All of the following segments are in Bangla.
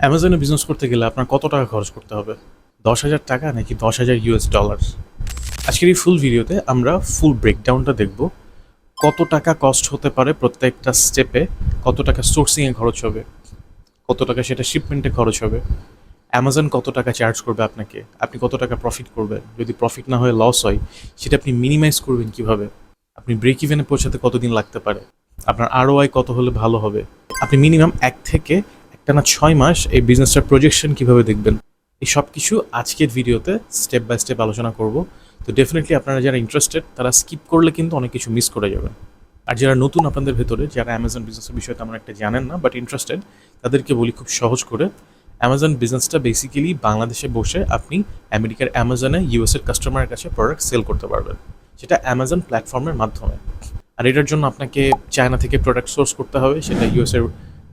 অ্যামাজনে বিজনেস করতে গেলে আপনার কত টাকা খরচ করতে হবে? দশ হাজার টাকা নাকি দশ হাজার ইউএস ডলার আজকের এই ফুল ভিডিওতে আমরা ফুল ব্রেকডাউনটা দেখব। কত টাকা কস্ট হতে পারে প্রত্যেকটা স্টেপে কত টাকা সোর্সিংয়ে খরচ হবে? কত টাকা সেটা শিপমেন্টে খরচ হবে? অ্যামাজন কত টাকা চার্জ করবে আপনাকে? আপনি কত টাকা প্রফিট করবেন? যদি প্রফিট না হয়ে লস হয়, সেটা আপনি মিনিমাইজ করবেন কীভাবে? আপনি ব্রেক ইভেনে পৌঁছাতে কতদিন লাগতে পারে? আপনার আরও আয় কত হলে ভালো হবে? আপনি মিনিমাম এক থেকে একটা না ছয় মাস এই বিজনেসটার প্রজেকশন কীভাবে দেখবেন? এই সব কিছু আজকের ভিডিওতে স্টেপ বাই স্টেপ আলোচনা করব। তো ডেফিনেটলি আপনারা যারা ইন্টারেস্টেড তারা স্কিপ করলে কিন্তু অনেক কিছু মিস করে যাবেন। আর যারা নতুন আপনাদের ভেতরে, যারা অ্যামাজন বিজনেসের বিষয়ে তেমন একটা জানেন না বাট ইন্টারেস্টেড তাদেরকে বলি খুব সহজ করে অ্যামাজন বিজনেসটা বেসিক্যালি বাংলাদেশে বসে আপনি আমেরিকার অ্যামাজনে ইউএসের কাস্টমারের কাছে প্রোডাক্ট সেল করতে পারবেন। সেটা অ্যামাজন প্ল্যাটফর্মের মাধ্যমে। আর এটার জন্য আপনাকে চায়না থেকে প্রোডাক্ট সোর্স করতে হবে, সেটা ইউএসের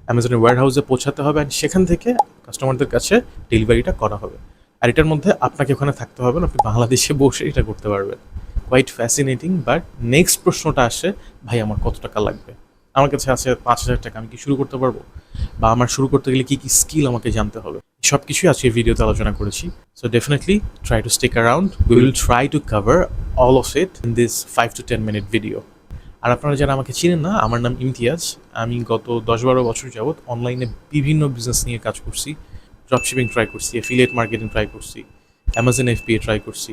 অ্যামাজনের ওয়্যার হাউসে পৌঁছাতে হবে আর সেখান থেকে কাস্টমারদের কাছে ডেলিভারিটা করা হবে। আর এটার মধ্যে আপনাকে ওখানে থাকতে হবে না, আপনি বাংলাদেশে বসে এটা করতে পারবেন। কোয়াইট ফ্যাসিনেটিং বাট নেক্সট প্রশ্নটা আসে, ভাই, আমার কত টাকা লাগবে? আমার কাছে আছে পাঁচ হাজার টাকা, আমি কি শুরু করতে পারব? বা আমার শুরু করতে গেলে কী কী স্কিল আমাকে জানতে হবে? সব কিছুই আজকে ভিডিওতে আলোচনা করেছি। So definitely try to stick around we will try to cover all of it in this five to ten minute video আর আপনারা যারা আমাকে চিনেন না, আমার নাম ইমতিয়াজ। আমি গত দশ বারো বছর যাবৎ অনলাইনে বিভিন্ন বিজনেস নিয়ে কাজ করছি। ড্রপশিপিং ট্রাই করছি অ্যাফিলিয়েট মার্কেটিং ট্রাই করছি অ্যামাজন এফপিএ ট্রাই করছি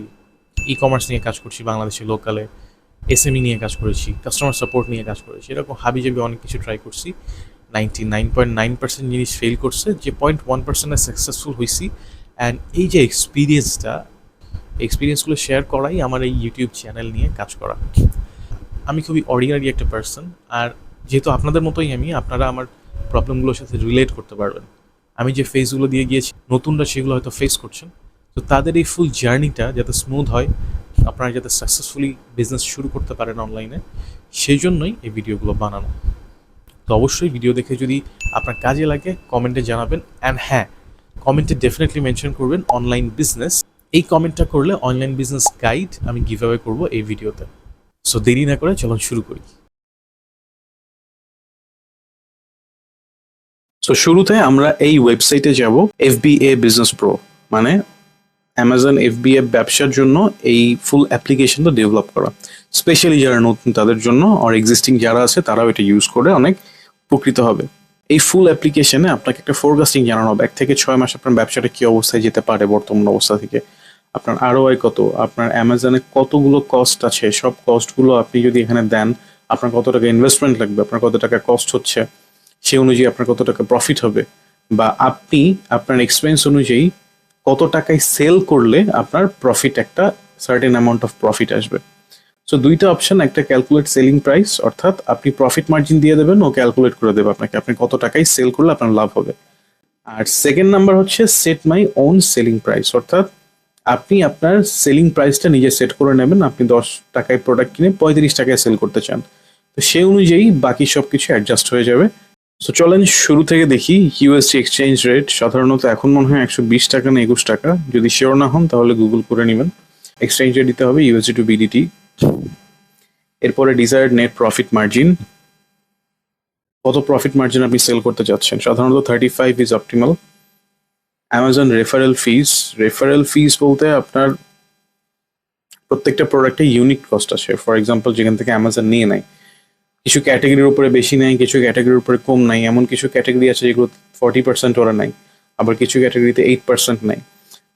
ই কমার্স নিয়ে কাজ করছি বাংলাদেশে লোকালে এসএমই নিয়ে কাজ করেছি কাস্টমার সাপোর্ট নিয়ে কাজ করেছি, এরকম হাবিজাবি অনেক কিছু ট্রাই করছি। Ninety nine point nine percent জিনিস ফেল করছে, যে পয়েন্ট ওয়ান পার্সেন্টে সাকসেসফুল হয়েছি অ্যান্ড এই যে এক্সপিরিয়েন্সটা এক্সপিরিয়েন্সগুলো শেয়ার করাই আমার এই ইউটিউব চ্যানেল নিয়ে কাজ করা। আমি খুবই অর্ডিনারি একটা পার্সন আর যেহেতু আপনাদের মতোই আমি, আপনারা আমার প্রবলেমগুলোর সাথে রিলেট করতে পারবেন। আমি যে ফেসগুলো দিয়ে গিয়েছি, নতুনরা সেগুলো হয়তো ফেস করছেন। তো তাদের এই ফুল জার্নিটা যাতে স্মুথ হয়, আপনারা যাতে সাকসেসফুলি বিজনেস শুরু করতে পারেন অনলাইনে সেই জন্যই এই ভিডিওগুলো বানানো। তো অবশ্যই ভিডিও দেখে যদি আপনার কাজে লাগে কমেন্টে জানাবেন। অ্যান্ড হ্যাঁ কমেন্টে ডেফিনেটলি মেনশন করবেন অনলাইন বিজনেস এই কমেন্টটা করলে অনলাইন বিজনেস গাইড আমি গিভ করব এই ভিডিওতে সো দেরি না করে চলুন শুরু করি। সো শুরুতে আমরা এই ওয়েবসাইটে যাব এফবিএ বিজনেস প্রো মানে অ্যামাজন এফবিএ ব্যবসার জন্য এই ফুল অ্যাপ্লিকেশনটা ডেভেলপ করা। স্পেশালি যারা নতুন তাদের জন্য আর এক্সিস্টিং যারা আছে, তারাও এটা ইউজ করে অনেক উপকৃত হবে। এই ফুল অ্যাপ্লিকেশনে আপনাকে একটা ফোরকাস্টিং জানানো হবে। এক থেকে ছয় মাস আপনার ব্যবসাটা কি অবস্থায় যেতে পারে বর্তমান অবস্থা থেকে। আপনার আরও কত? আপনার অ্যামাজনে কতগুলো কস্ট আছে? সব কস্টগুলো আপনি যদি এখানে দেন, আপনার কত টাকা ইনভেস্টমেন্ট লাগবে? আপনার কত টাকা কস্ট হচ্ছে? সে অনুযায়ী আপনার কত টাকা প্রফিট হবে? বা আপনি আপনার এক্সপেন্স অনুযায়ী কত টাকায় সেল করলে আপনার প্রফিট একটা সার্টেন অ্যামাউন্ট অফ প্রফিট আসবে? সো দুইটা অপশন একটা ক্যালকুলেট সেলিং প্রাইস অর্থাৎ আপনি প্রফিট মার্জিন দিয়ে দেবেন, ও ক্যালকুলেট করে দেবে আপনাকে। আপনি কত টাকায় সেল করলে আপনার লাভ হবে। আর সেকেন্ড নাম্বার হচ্ছে set my own selling price অর্থাৎ আপনি আপনার সেলিং প্রাইসটা নিজে সেট করে নেবেন। আপনি দশ টাকায় প্রোডাক্ট কিনে পঁয়ত্রিশ টাকায় সেল করতে চান। তো সেই অনুযায়ী বাকি সব কিছু অ্যাডজাস্ট হয়ে যাবে। সো চলেন শুরু থেকে দেখি ইউএসডি এক্সচেঞ্জ রেট সাধারণত এখন মনে হয় একশো বিশ টাকা না একুশ টাকা। যদি শিওর না হন তাহলে গুগল করে নেবেন। এক্সচেঞ্জ রেট দিতে হবে ইউএসডি টু বিডিটি এরপরে ডিজায়ার্ড নেট প্রফিট মার্জিন কত প্রফিট মার্জিন আপনি সেল করতে চাচ্ছেন? সাধারণত thirty five is optimal Amazon referral fees referral fees বলতে আপনার প্রত্যেকটা প্রোডাক্টে ইউনিক কস্ট আছে ফর এক্সাম্পল যেখান থেকে অ্যামাজন নিয়ে নেয়, কিছু ক্যাটাগরির উপরে বেশি নেয়, কিছু ক্যাটাগরির উপরে কম নাই এমন কিছু ক্যাটাগরি আছে যেগুলো ফর্টি পার্সেন্ট ওরা নাই আবার কিছু ক্যাটাগরিতে এইট পার্সেন্ট নাই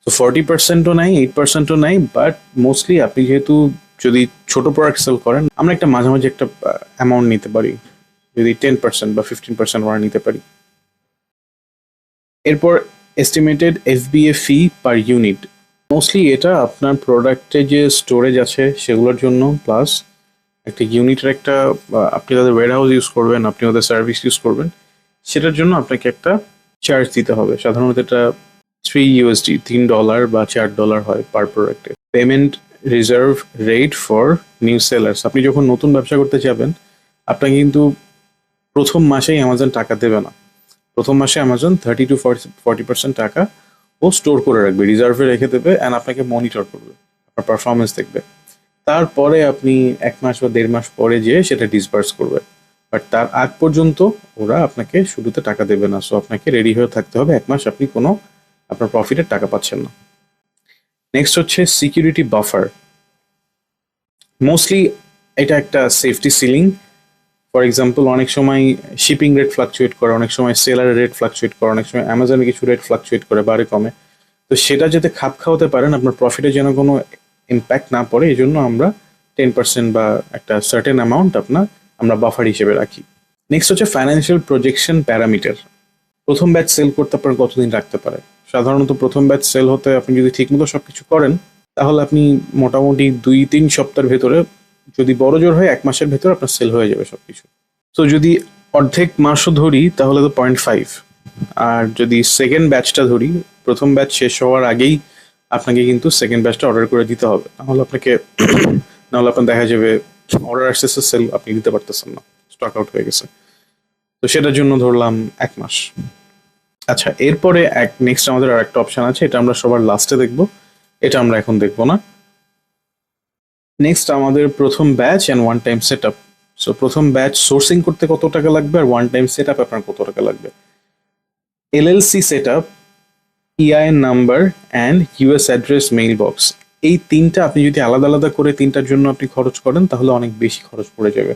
তো ফর্টি পার্সেন্টও নাই এইট পার্সেন্টও নাই বাট মোস্টলি আপনি যেহেতু যদি ছোট প্রোডাক্ট সেল করেন, আমরা একটা মাঝামাঝি একটা অ্যামাউন্ট নিতে পারি। যদি টেন পার্সেন্ট বা ফিফটিন পার্সেন্ট ওরা নিতে পারি। এরপর estimated FBA fee per unit mostly এটা আপনার প্রোডাক্টে যে স্টোরেজ আছে সেগুলোর জন্য প্লাস একটা ইউনিটের একটা আপনি তাদের ওয়ার হাউস ইউজ করবেন, আপনি ওদের সার্ভিস ইউজ করবেন, সেটার জন্য আপনাকে একটা চার্জ দিতে হবে। সাধারণত এটা থ্রি ইউএসডি তিন ডলার বা চার ডলার হয় পার প্রোডাক্টে payment reserve rate for new sellers আপনি যখন নতুন ব্যবসা করতে যাবেন, আপনাকে কিন্তু প্রথম মাসেই অ্যামাজন টাকা দেবে না। প্রথম মাসে Amazon thirty to forty percent টাকা ও স্টোর করে রাখবে রিজার্ভে রেখে দেবে অ্যান্ড আপনাকে মনিটর করবে, আপনার পারফরমেন্স দেখবে। তারপরে আপনি এক মাস বা দেড় মাস পরে যেয়ে সেটা ডিসবার্স করবে। বাট তার আগ পর্যন্ত ওরা আপনাকে শুরুতে টাকা দেবে না। সো আপনাকে রেডি হয়ে থাকতে হবে, এক মাস আপনি কোনো আপনার প্রফিটের টাকা পাচ্ছেন না। নেক্সট হচ্ছে সিকিউরিটি বাফার মোস্টলি এটা একটা সেফটি সিলিং ফর এক্সাম্পল অনেক সময় শিপিং রেট ফ্লাকচুয়েট করে, অনেক সময় সেলারের রেট ফ্লাকচুয়েট করে, অনেক সময় অ্যামাজনে কিছু রেট ফ্লাকচুয়েট করে, বাড়ে, কমে। তো সেটা যাতে খাপ খাওয়াতে পারেন, আপনার প্রফিটে যেন কোনো ইম্প্যাক্ট না পড়ে এই জন্য আমরা টেন পার্সেন্ট বা একটা সার্টেন অ্যামাউন্ট আপনার, আমরা বাফার হিসেবে রাখি। নেক্সট হচ্ছে ফাইন্যান্সিয়াল প্রজেকশন প্যারামিটার প্রথম ব্যাচ সেল করতে আপনার কতদিন রাখতে পারে? সাধারণত প্রথম ব্যাচ সেল হতে আপনি যদি ঠিকমতো সবকিছু করেন, তাহলে আপনি মোটামুটি দুই তিন সপ্তাহের ভেতরে যদি বড় জোর হয়, এক মাসের ভেতরে আপনার সেল হয়ে যাবে সবকিছু। তো যদি অর্ধেক মাসও ধরি, তাহলে তো পয়েন্ট ফাইভ আর যদি সেকেন্ড ব্যাচটা ধরি, প্রথম ব্যাচ শেষ হওয়ার আগেই আপনাকে কিন্তু সেকেন্ড ব্যাচটা অর্ডার করে দিতে হবে। নাহলে আপনাকে, নাহলে আপনার দেখা যাবে অর্ডার আসতেছে সেল আপনি দিতে পারতেছেন না। স্টক আউট হয়ে গেছে। তো সেটার জন্য ধরলাম এক মাস। আচ্ছা এরপরে এক নেক্সট আমাদের আর একটা অপশন আছে, এটা আমরা সবার লাস্টে দেখব। এটা আমরা এখন দেখব না। নেক্সট আমাদের প্রথম batch and one time set up so প্রথম ব্যাচ সোর্সিং করতে কত টাকা লাগবে আর ওয়ান টাইম সেট আপ আপনার কত টাকা লাগবে? LLC set up EIN number and US address mail box এই তিনটা আপনি যদি আলাদা আলাদা করে তিনটার জন্য আপনি খরচ করেন, তাহলে অনেক বেশি খরচ পড়ে যাবে।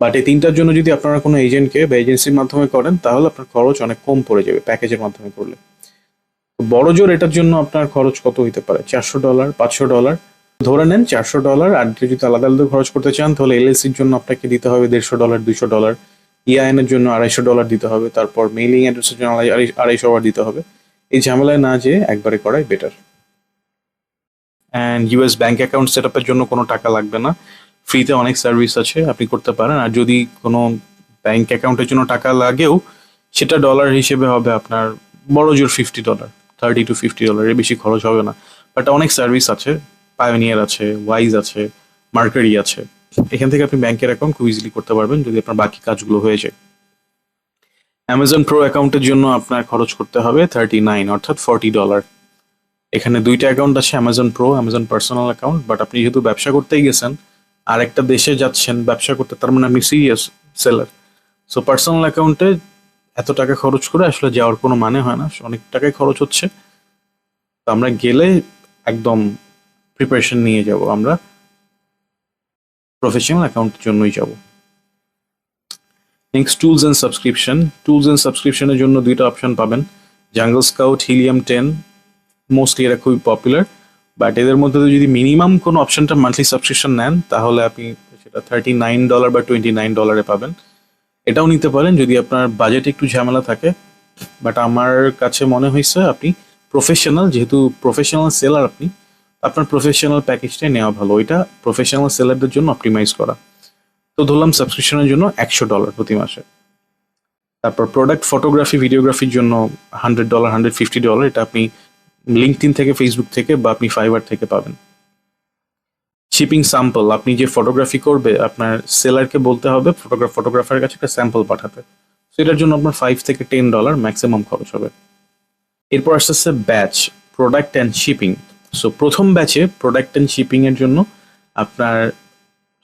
বাট এই তিনটার জন্য যদি আপনারা কোনো এজেন্টকে বা এজেন্সির মাধ্যমে করেন, তাহলে আপনার খরচ অনেক কম পড়ে যাবে প্যাকেজের মাধ্যমে করলে। বড় জোর এটার জন্য আপনার খরচ কত হতে পারে? চারশো ডলার পাঁচশো ডলার ধরে নেন চারশো ডলার আর যদি আলাদা আলাদা খরচ করতে চান, তাহলে এলএলসির জন্য আপনাকে দিতে হবে দেড়শো ডলার দুইশো ডলার। ইআইএন এর জন্য আড়াইশো ডলার দিতে হবে। তারপর মেইলিং অ্যাড্রেসের জন্য আড়াইশো আবার দিতে হবে। এই ঝামেলায় না যেয়ে একবারে করাই better and US bank account set আপের জন্য কোনো টাকা লাগবে না। ফ্রিতে অনেক সার্ভিস আছে, আপনি করতে পারেন। আর যদি কোনো ব্যাংক অ্যাকাউন্টের জন্য টাকা লাগেও, সেটা ডলার হিসেবে হবে আপনার বড় জোর fifty dollar thirty to fifty dollar এর বেশি খরচ হবে না। বাট অনেক সার্ভিস আছে। পায়োনিয়ার আছে ওয়াইজ আছে মার্কারি আছে। এখান থেকে আপনি ব্যাংকের অ্যাকাউন্ট খুব ইজিলি করতে পারবেন যদি আপনার বাকি কাজগুলো হয়ে যায়। অ্যামাজন প্রো অ্যাকাউন্টের জন্য আপনার খরচ করতে হবে থার্টি নাইন অর্থাৎ ফর্টি ডলার এখানে দুইটা অ্যাকাউন্ট আছে Amazon pro Amazon personal account but আপনি যেহেতু ব্যবসা করতেই গেছেন আর একটা দেশে যাচ্ছেন, ব্যবসা করতে, তার মানে আপনি সিরিয়াস সেলার সো পার্সোনাল অ্যাকাউন্টে এত টাকা খরচ করে আসলে যাওয়ার কোনো মানে হয় না, অনেক টাকাই খরচ হচ্ছে। তো আমরা গেলে একদম প্রিপারেশন নিয়ে যাব আমরা। প্রফেশনাল অ্যাকাউন্টের জন্যই যাব। Next tools and subscription tools and সাবস্ক্রিপশনের জন্য দুইটা অপশন পাবেন। Jungle Scout Helium ten mostly এরা খুবই পপুলার বাট এদের মধ্যে যদি মিনিমাম কোনো অপশনটা মান্থলি সাবস্ক্রিপশন নেন, তাহলে আপনি সেটা থার্টি নাইন ডলার বা টোয়েন্টি নাইন ডলারে পাবেন। এটাও নিতে পারেন যদি আপনার বাজেটে একটু ঝামেলা থাকে বাট আমার কাছে মনে হয়েছে আপনি প্রফেশনাল যেহেতু প্রফেশনাল সেলার আপনি আপনার প্রফেশনাল প্যাকেজটাই নেওয়া ভালো। ওইটা প্রফেশনাল সেলারদের জন্য অপটিমাইজ করা। তো ধরলাম সাবস্ক্রিপশনের জন্য একশো ডলার প্রতি মাসে। তারপর প্রোডাক্ট ফটোগ্রাফি ভিডিওগ্রাফির জন্য hundred dollar hundred fifty dollar এটা আপনি লিঙ্কডিন থেকে ফেসবুক থেকে বা আপনি ফাইবার থেকে পাবেন। শিপিং স্যাম্পল আপনি যে ফটোগ্রাফি করবে, আপনার সেলারকে বলতে হবে ফটোগ্রাফ ফটোগ্রাফারের কাছে একটা স্যাম্পল পাঠাতে। সেটার জন্য আপনার ফাইভ থেকে টেন ডলার ম্যাক্সিমাম খরচ হবে। এরপর আসতে আসতেছে batch product and shipping so প্রথম ব্যাচে প্রোডাক্ট অ্যান্ড শিপিং এর জন্য আপনার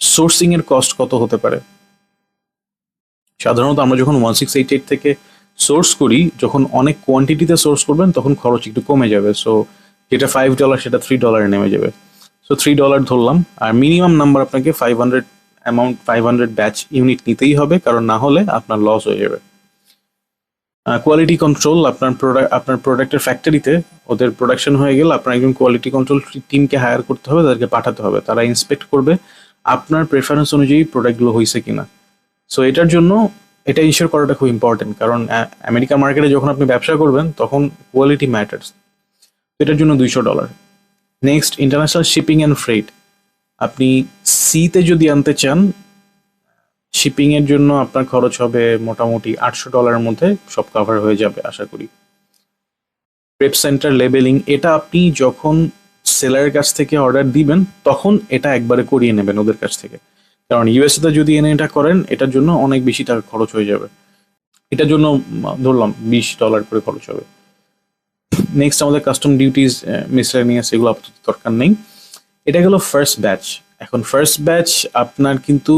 সোর্সিং এর কস্ট কত হতে পারে? সাধারণত আমরা যখন ওয়ান সিক্স এইট এইট থেকে সোর্স করি, যখন অনেক কোয়ান্টিটিতে সোর্স করবেন, তখন খরচ একটু কমে যাবে। সো যেটা ফাইভ ডলার সেটা থ্রি ডলারে নেমে যাবে। সো থ্রি ডলার ধরলাম। আর মিনিমাম নাম্বার আপনাকে five hundred amount five hundred batch unit নিতেই হবে, কারণ না হলে আপনার লস হয়ে যাবে। কোয়ালিটি কন্ট্রোল আপনার প্রোডাক্ট আপনার প্রোডাক্টের ফ্যাক্টরিতে ওদের প্রোডাকশন হয়ে গেলে আপনার একজন কোয়ালিটি কন্ট্রোল টিমকে হায়ার করতে হবে, তাদেরকে পাঠাতে হবে। তারা ইন্সপেক্ট করবে আপনার প্রেফারেন্স অনুযায়ী প্রোডাক্টগুলো হয়েছে কিনা। সো এটার জন্য এটা ইনশিওর করাটা খুব ইম্পর্টেন্ট কারণ আমেরিকা মার্কেটে যখন আপনি ব্যবসা করবেন, তখন কোয়ালিটি ম্যাটার্স এটার জন্য দুইশো dollar next international shipping and freight আপনি সিতে যদি আনতে চান শিপিং এর জন্য আপনার খরচ হবে মোটামুটি আটশো ডলারের মধ্যে সব কভার হয়ে যাবে, আশা করি। প্রেপ সেন্টার লেবেলিং এটা আপনি যখন সেলারের কাছ থেকে অর্ডার দিবেন, তখন এটা একবারে করিয়ে নেবেন ওদের কাছ থেকে। কারণ ইউএসএ তে যদি এনে এটা করেন, এটার জন্য অনেক বেশি টাকা খরচ হয়ে যাবে। এটার জন্য, ধরলাম, বিশ ডলার করে খরচ হবে। নেক্সট আমাদের কাস্টম ডিউটিস মিসলেনিয়াস এগুলো আপাতত দরকার নেই। এটা গেল ফার্স্ট ব্যাচ এখন ফার্স্ট ব্যাচ আপনার কিন্তু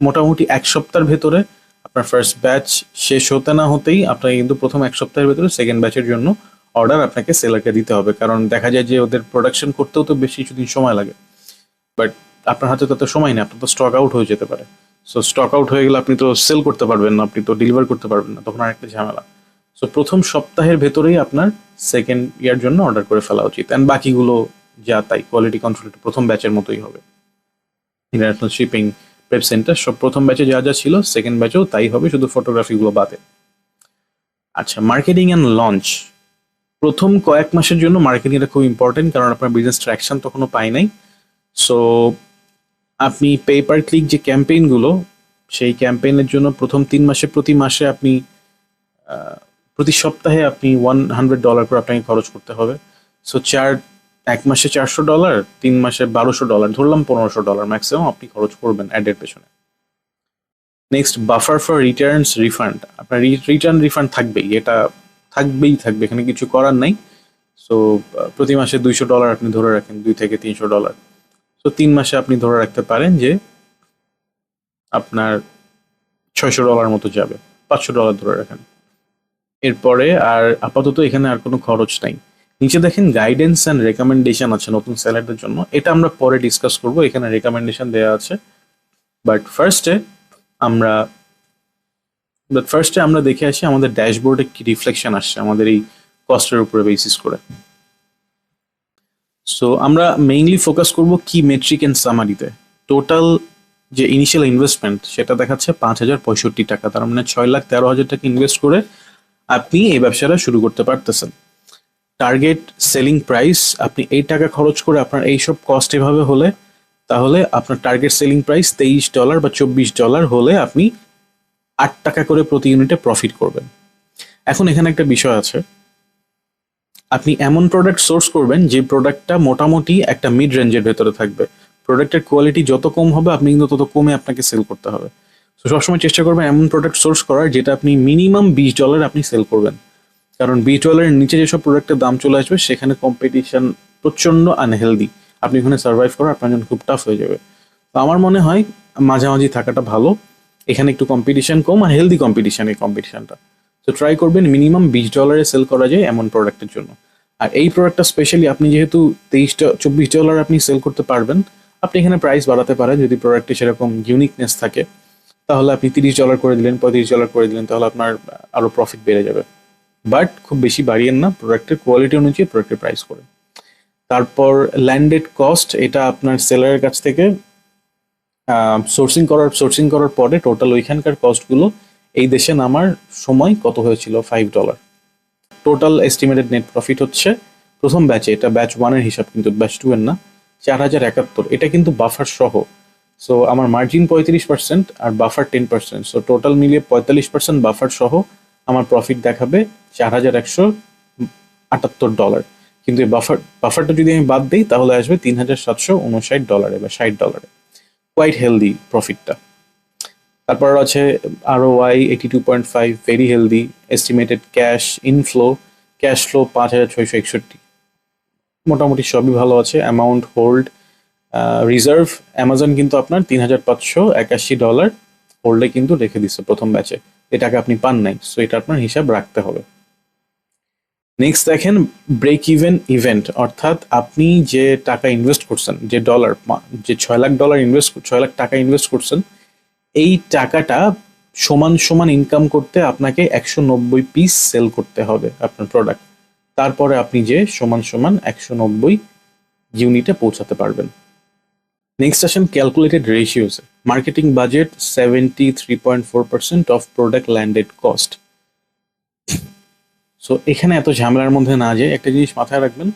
মোটামুটি এক সপ্তাহের ভেতরে আপনার ফার্স্ট ব্যাচ শেষ হতে না হতেই আপনাকে কিন্তু প্রথম এক সপ্তাহের ভেতরে সেকেন্ড ব্যাচের জন্য অর্ডার আপনাকে সেলারকে দিতে হবে। কারণ দেখা যায় যে ওদের প্রোডাকশন করতেও তো বেশ কিছুদিন সময় লাগে। বাট আপনার হাতে তত সময় নেই, আপনার তো স্টক আউট হয়ে যেতে পারে। সো স্টক আউট হয়ে গেলে আপনি তো সেল করতে পারবেন না, আপনি তো ডেলিভার করতে পারবেন না, তখন আরেকটা ঝামেলা। সো প্রথম সপ্তাহের ভেতরেই আপনার সেকেন্ড ইয়ার জন্য অর্ডার করে ফেলা উচিত। অ্যান্ড বাকিগুলো যা তাই কোয়ালিটি কন্ট্রোল প্রথম ব্যাচের মতোই হবে। ইন্টারন্যাশনাল শিপিং প্রেপ সেন্টার সব প্রথম ব্যাচে যা যা ছিল সেকেন্ড ব্যাচেও তাই হবে, শুধু ফটোগ্রাফিগুলো বাদে। আচ্ছা মার্কেটিং অ্যান্ড লঞ্চ প্রথম কয়েক মাসের জন্য মার্কেটিংটা খুব ইম্পর্টেন্ট কারণ আপনার বিজনেস ট্র্যাকশন তখনও পাই নাই। সো আপনি পে পার ক্লিক যে ক্যাম্পেইনগুলো সেই ক্যাম্পেইনের জন্য প্রথম তিন মাসে, প্রতি মাসে আপনি প্রতি সপ্তাহে আপনি ওয়ান হান্ড্রেড ডলার করে আপনাকে খরচ করতে হবে। সো চার এক মাসে চারশো ডলার, তিন মাসে বারোশো ডলার, ধরলাম পনেরোশো ডলার ম্যাক্সিমাম আপনি খরচ করবেন অ্যাডের পেছনে। Next buffer for returns refund আপনার রিটার্ন রিফান্ড থাকবেই, এটা থাকবেই থাকবে, এখানে কিছু করার নাই। সো প্রতি মাসে দুইশো ডলার আপনি ধরে রাখেন, দুই থেকে তিনশো ডলার। সো তিন মাসে আপনি ধরে রাখতে পারেন যে আপনার ছয়শো ডলার মতো যাবে, পাঁচশো ডলার ধরে রাখেন। এরপরে আর আপাতত এখানে আর কোনো খরচ নাই। নিচে দেখেন গাইডেন্স অ্যান্ড রেকমেন্ডেশন আছে নতুন স্যালারদের জন্য। এটা আমরা পরে ডিসকাস করব, এখানে রেকমেন্ডেশন দেওয়া আছে। বাট ফার্স্টে আমরা বাট ফার্স্টে আমরা দেখে আসি আমাদের ড্যাশবোর্ডে কি রিফ্লেকশন আসছে, আমাদের এই কস্টের উপরে বেসিস করে। সো আমরা মেইনলি ফোকাস করব কি মেট্রিক এন্ড সামারিতে টোটাল যে ইনিশিয়াল ইনভেস্টমেন্ট সেটা দেখাচ্ছে পাঁচ হাজার পঁয়ষট্টি টাকা, তার মানে ছয় লাখ তেরো হাজার টাকা ইনভেস্ট করে আপনি এই ব্যবসাটা শুরু করতে পারতেছেন। টার্গেট সেলিং প্রাইস আপনি এই টাকা খরচ করে আপনার এইসব কস্ট এভাবে হলে, তাহলে আপনার টার্গেট সেলিং প্রাইস তেইশ ডলার বা চব্বিশ ডলার হলে আপনি আট টাকা করে প্রতি ইউনিটে প্রফিট করবেন। এখন এখানে একটা বিষয় আছে। আপনি এমন প্রোডাক্ট সোর্স করবেন যে প্রোডাক্টটা মোটামুটি একটা মিড রেঞ্জের ভেতরে থাকবে। প্রোডাক্টের কোয়ালিটি যত কম হবে, আপনি কিন্তু তত কমে আপনাকে সেল করতে হবে। তো সবসময় চেষ্টা করবেন এমন প্রোডাক্ট সোর্স করার যেটা আপনি মিনিমাম বিশ ডলার আপনি সেল করবেন। কারণ বিশ ডলারের নিচে যেসব প্রোডাক্টের দাম চলে আসবে, সেখানে কম্পিটিশন প্রচণ্ড আনহেলদি আপনি ওখানে সার্ভাইভ করা আপনার জন্য খুব টাফ হয়ে যাবে। তো আমার মনে হয়, মাঝামাঝি থাকাটা ভালো। এখানে একটু কম্পিটিশন কম আর হেলদি কম্পিটিশন এই কম্পিটিশনটা তো ট্রাই করবেন মিনিমাম বিশ ডলারে সেল করা যায় এমন প্রোডাক্টের জন্য। আর এই প্রোডাক্টটা স্পেশালি আপনি যেহেতু তেইশটা, চব্বিশ ডলার আপনি সেল করতে পারবেন, আপনি এখানে প্রাইস বাড়াতে পারেন। যদি প্রোডাক্টে সেরকম ইউনিকনেস থাকে, তাহলে আপনি তিরিশ ডলার করে দিলেন, পঁয়ত্রিশ ডলার করে দিলেন, তাহলে আপনার আরও প্রফিট বেড়ে যাবে। বাট খুব বেশি বাড়িয়েন না, প্রোডাক্টের কোয়ালিটি অনুযায়ী প্রোডাক্টের প্রাইস করে। তারপর ল্যান্ডেড কস্ট এটা আপনার সেলারের কাছ থেকে সোর্সিং করার সোর্সিং করার পরে টোটাল ওইখানকার কস্টগুলো এই দেশে নামার সময় কত হয়েছিল? Five dollar total estimated net profit হচ্ছে, প্রথম ব্যাচে এটা ব্যাচ ওয়ানের হিসাব কিন্তু ব্যাচ টু এর না, চার হাজার একাত্তর। এটা কিন্তু বাফার সহ। সো আমার মার্জিন পঁয়ত্রিশ পার্সেন্ট আর buffer ten percent so total মিলিয়ে পঁয়তাল্লিশ পার্সেন্ট বাফার সহ আমার প্রফিট দেখাবে চার হাজার একশো আটাত্তর ডলার কিন্তু এই বাফার বাফারটা যদি আমি বাদ দিই, তাহলে আসবে তিন হাজার সাতশো উনষাট ডলারে বা ষাট ডলারে কোয়াইট হেলদি প্রফিটটা তারপর আছে আরও Y eighty two point five very healthy estimated cash inflow cash flow পাঁচ হাজার ছয়শো একষট্টি। মোটামুটি সবই ভালো আছে অ্যামাউন্ট হোল্ড রিজার্ভ অ্যামাজন কিন্তু আপনার তিন হাজার পাঁচশো একাশি ডলার হোল্ডে কিন্তু রেখে দিচ্ছে প্রথম ব্যাচে এটাকে আপনি পান নাই সো এটা আপনার হিসাব রাখতে হবে। নেক্সট দেখেন ব্রেক ইভেন ইভেন্ট অর্থাৎ আপনি যে টাকা ইনভেস্ট করছেন, যে ডলার যে ছয় লাখ ডলার ইনভেস্ট ছয় লাখ টাকা ইনভেস্ট করছেন, এই টাকাটা সমান সমান ইনকাম করতে আপনাকে একশো নব্বই পিস সেল করতে হবে আপনার প্রোডাক্ট তারপরে আপনি যে সমান সমান একশো নব্বই ইউনিটে পৌঁছাতে পারবেন। নেক্সট আসেন calculated ratios marketing budget seventy three point four percent of product landed cost so এখানে এত ঝামেলার মধ্যে না যায় একটা জিনিস মাথায় রাখবেন,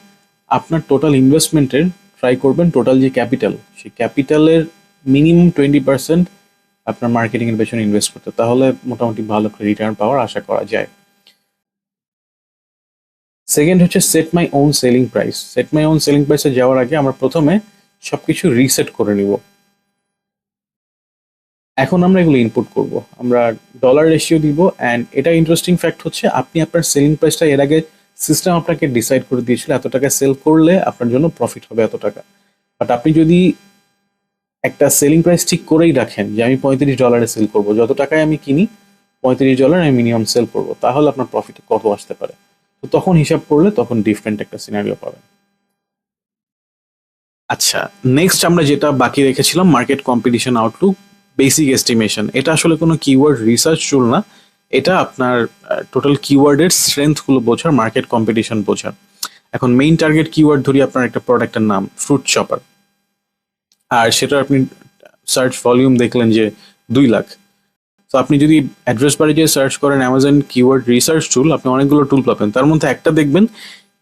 আপনার টোটাল ইনভেস্টমেন্টের ট্রাই করবেন টোটাল যে ক্যাপিটাল সেই ক্যাপিটালের মিনিমাম টোয়েন্টি পার্সেন্ট আপনার মার্কেটিং এর পেছনে ইনভেস্ট করতে। তাহলে মোটামুটি ভালো করে রিটার্ন পাওয়ার আশা করা যায়। সেকেন্ড হচ্ছে set my own selling price set my own selling প্রাইসে যাওয়ার আগে আমরা প্রথমে সবকিছু রিসেট করে নিব। এখন আমরা এগুলো ইনপুট করব। আমরা ডলার রেশিও দিব অ্যান্ড এটা ইন্টারেস্টিং ফ্যাক্ট হচ্ছে, আপনি আপনার সেলিং প্রাইসটা এর আগে সিস্টেম আপনাকে ডিসাইড করে দিয়েছিল এত টাকা সেল করলে আপনার জন্য প্রফিট হবে এত টাকা। বাট আপনি যদি একটা সেলিং প্রাইস ঠিক করেই রাখেন যে আমি পঁয়ত্রিশ ডলারে সেল করব, যত টাকায় আমি কিনি, পঁয়ত্রিশ ডলার আমি মিনিমাম সেল করব, তাহলে আপনার প্রফিট কত আসতে পারে? তো তখন হিসাব করলে তখন ডিফারেন্ট একটা সিনারিও পাবেন। আচ্ছা নেক্সট আমরা যেটা বাকি রেখেছিলাম market competition outlook basic estimation এটা আসলে কোনো কিওয়ার্ড রিসার্চ টুল না, এটা আপনার টোটাল কিওয়ার্ডের স্ট্রেংথগুলো বোঝার মার্কেট কম্পিটিশন বোঝার। এখন মেইন টার্গেট কিওয়ার্ড ধরি আপনার একটা প্রোডাক্টের নাম ফ্রুট চপার আর সেটা আপনি সার্চ ভলিউম দেখলেন যে দুই লাখ। তো আপনি যদি অ্যাড্রেস বারে যে সার্চ করেন অ্যামাজন কিওয়ার্ড রিসার্চ টুল আপনি অনেকগুলো টুল পাবেন। তার মধ্যে একটা দেখবেন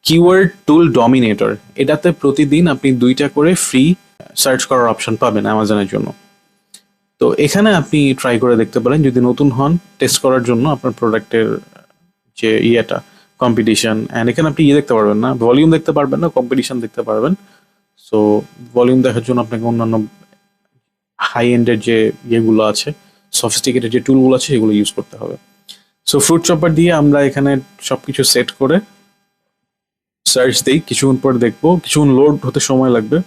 কিওয়ার্ড টুল ডমিনেটর এটাতে প্রতিদিন আপনি দুইটা করে ফ্রি সার্চ করার অপশন পাবেন অ্যামাজনের জন্য। তো এখানে আপনি ট্রাই করে দেখতে পারেন, যদি নতুন হন টেস্ট করার জন্য আপনার প্রোডাক্টের যে ইয়েটা কম্পিটিশন অ্যান্ড এখানে আপনি ইয়ে দেখতে পারবেন না ভলিউম দেখতে পারবেন না কম্পিটিশন দেখতে পারবেন। সো ভলিউম দেখার জন্য আপনাকে অন্যান্য হাই এন্ডের যে ইয়েগুলো আছে সফিস্টিকেটেড যে টুলগুলো আছে সেগুলো ইউজ করতে হবে। সো ফ্রুট চপার দিয়ে আমরা এখানে সব কিছু সেট করে সার্চ দিই কিছুক্ষণ পর দেখব, কিছুক্ষণ লোড হতে সময় লাগবে।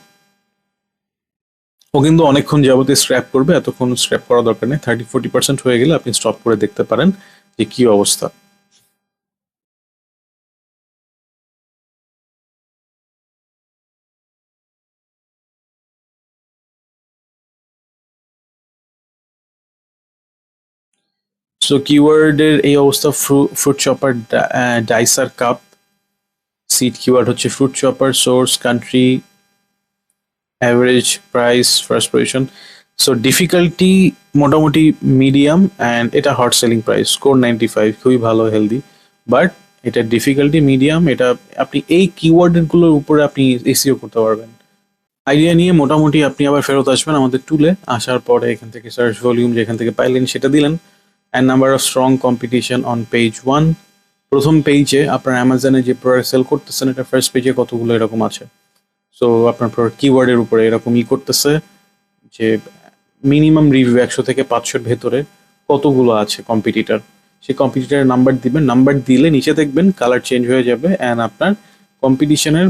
ও কিন্তু অনেকক্ষণ যাবতীয় স্ক্র্যাপ করবে, এতক্ষণ স্ক্র্যাপ করা দরকার নেই। থার্টি ফোর্টি পার্সেন্ট হয়ে গেলে আপনি স্টপ করে দেখতে পারেন যে কি অবস্থা। সো কিওয়ার্ডের এই অবস্থা fruit chopper dicer cup set keyword হচ্ছে fruit chopper source country average price first position so difficulty মোটামুটি মিডিয়াম অ্যান্ড এটা hot selling price score ninety five খুবই ভালো হেলদি বাট এটা ডিফিকাল্টি মিডিয়াম এটা আপনি এই কিওয়ার্ডগুলোর উপরে আপনি এসিও করতে পারবেন। আইডিয়া নিয়ে মোটামুটি আপনি আবার ফেরত আসবেন আমাদের টুলে আসার পরে এখান থেকে সার্চ ভলিউম যেখান থেকে পাইলেন সেটা দিলেন। And number of strong competition on page one প্রথম পেজে আপনার অ্যামাজনে যে প্রোডাক্ট সেল করতেছেন, এটা ফার্স্ট পেজে কতগুলো এরকম আছে? সো আপনার প্রোডাক্ট কিওয়ার্ডের উপরে এরকম ই করতেছে যে মিনিমাম রিভিউ একশো থেকে পাঁচশোর ভেতরে কতগুলো আছে কম্পিটিটার সেই কম্পিটিটারের নাম্বার দিবেন নাম্বার দিলে নিচে দেখবেন কালার চেঞ্জ হয়ে যাবে অ্যান্ড আপনার কম্পিটিশনের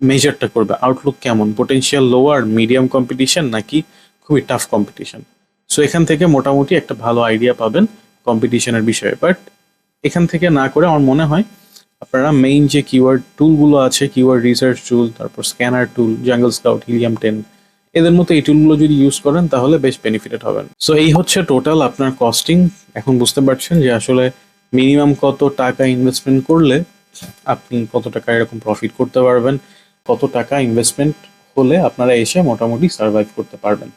মেজারটা করবে। আউটলুক কেমন? পোটেনশিয়াল লোয়ার মিডিয়াম কম্পিটিশন নাকি খুবই টাফ কম্পিটিশন সো এখান থেকে মোটামুটি একটা ভালো আইডিয়া পাবেন কম্পিটিশনের বিষয়ে। বাট এখান থেকে না করে আমার মনে হয় আপনারা মেইন যে কিওয়ার্ড টুলগুলো আছে কিওয়ার্ড রিসার্চ টুল তারপর scanner tool Jungle Scout Helium ten এদের মতো এই টুলগুলো যদি ইউজ করেন তাহলে বেশ বেনিফিটেড হবেন। সো এই হচ্ছে টোটাল আপনার কস্টিং এখন বুঝতে পারছেন যে আসলে মিনিমাম কত টাকা ইনভেস্টমেন্ট করলে আপনি কত টাকা এরকম প্রফিট করতে পারবেন, কত টাকা ইনভেস্টমেন্ট হলে আপনারা এসে মোটামুটি সার্ভাইভ করতে পারবেন।